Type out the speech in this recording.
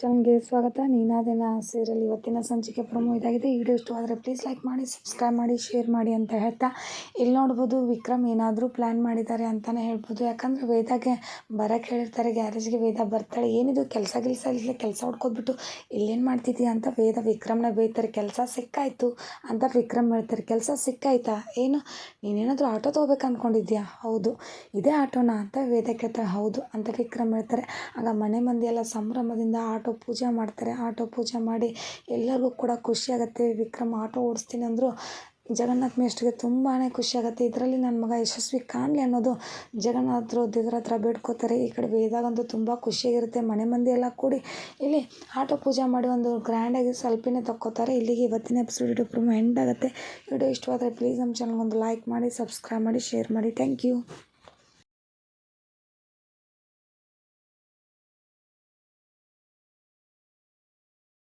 ಚಾನಲ್ಗೆ ಸ್ವಾಗತ. ನೀನಾದೇನ ಸೀರಿಯಲ್ ಇವತ್ತಿನ ಸಂಚಿಕೆ ಪ್ರಮೋ ಇದಾಗಿದೆ. ಈ ವಿಡಿಯೋ ಆದರೆ ಪ್ಲೀಸ್ ಲೈಕ್ ಮಾಡಿ ಸಬ್ಸ್ಕ್ರೈಬ್ ಮಾಡಿ ಶೇರ್ ಮಾಡಿ ಅಂತ ಹೇಳ್ತಾ. ಇಲ್ಲಿ ನೋಡ್ಬೋದು ವಿಕ್ರಮ್ ಏನಾದರೂ ಪ್ಲ್ಯಾನ್ ಮಾಡಿದ್ದಾರೆ ಅಂತಲೇ ಹೇಳ್ಬೋದು. ಯಾಕಂದರೆ ವೇದಾಗೆ ಬರೋಕ್ಕೆ ಹೇಳಿರ್ತಾರೆ ಗ್ಯಾರೇಜ್ಗೆ ವೇದ ಬರ್ತಾಳೆ. ಏನಿದು ಕೆಲಸ ಗಿಲ್ಸ ಇಲ್ಲ, ಕೆಲಸ ಹುಡ್ಕೋದ್ಬಿಟ್ಟು ಇಲ್ಲೇನು ಮಾಡ್ತಿದ್ದೀಯ ಅಂತ ವೇದ ವಿಕ್ರಮ್ನ ಬೈತಾರೆ ಕೆಲಸ ಸಿಕ್ಕಾಯಿತು ಅಂತ ವಿಕ್ರಮ್ ಹೇಳ್ತಾರೆ. ಕೆಲಸ ಸಿಕ್ಕಾಯ್ತಾ? ಏನು? ನೀನೇನಾದರೂ ಆಟೋ ತೊಗೋಬೇಕು ಅಂದ್ಕೊಂಡಿದ್ಯಾ ಹೌದು. ಇದೇ ಆಟೋನಾ ಅಂತ ವೇದ ಕೇಳ್ತಾರೆ ಹೌದು ಅಂತ ವಿಕ್ರಮ್ ಹೇಳ್ತಾರೆ. ಆಗ ಮನೆ ಮಂದಿ ಎಲ್ಲ ಸಂಭ್ರಮದಿಂದ ಆಟೋ ಪೂಜೆ ಮಾಡ್ತಾರೆ. ಆಟೋ ಪೂಜೆ ಮಾಡಿ ಎಲ್ಲರಿಗೂ ಕೂಡ ಖುಷಿಯಾಗತ್ತೆ ವಿಕ್ರಮ್ ಆಟೋ ಓಡಿಸ್ತೀನಿ ಅಂದರು ಜಗನ್ನಾಥ್ ಮೇಷ್ಟ್ರಿಗೆ ತುಂಬಾ ಆಗುತ್ತೆ. ಇದರಲ್ಲಿ ನನ್ನ ಮಗ ಯಶಸ್ವಿ ಕಾಣಲಿ ಅನ್ನೋದು ಜಗನ್ನಾಥರು ದೇವ್ರ ಹತ್ರ ಬೇಡ್ಕೋತಾರೆ. ಈ ಕಡೆ ವೇದಾಗಂತೂ ತುಂಬ ಖುಷಿಯಾಗಿರುತ್ತೆ ಮನೆ ಮಂದಿ ಎಲ್ಲ ಕೂಡಿ ಇಲ್ಲಿ ಆಟೋ ಪೂಜೆ ಮಾಡಿ ಒಂದು ಗ್ರ್ಯಾಂಡಾಗಿ ಸ್ವಲ್ಪನೇ ತಕ್ಕೋತಾರೆ. ಇಲ್ಲಿಗೆ ಇವತ್ತಿನ ಎಪಿಸೋಡ್ ವಿಡಿಯೋ ಪ್ರೂಮ್ ಎಂಡ್ ಆಗುತ್ತೆ. ವಿಡಿಯೋ ಇಷ್ಟವಾದರೆ ಪ್ಲೀಸ್ ನಮ್ಮ ಚಾನಲ್ಗೊಂದು ಲೈಕ್ ಮಾಡಿ ಸಬ್ಸ್ಕ್ರೈಬ್ ಮಾಡಿ ಶೇರ್ ಮಾಡಿ. Thank you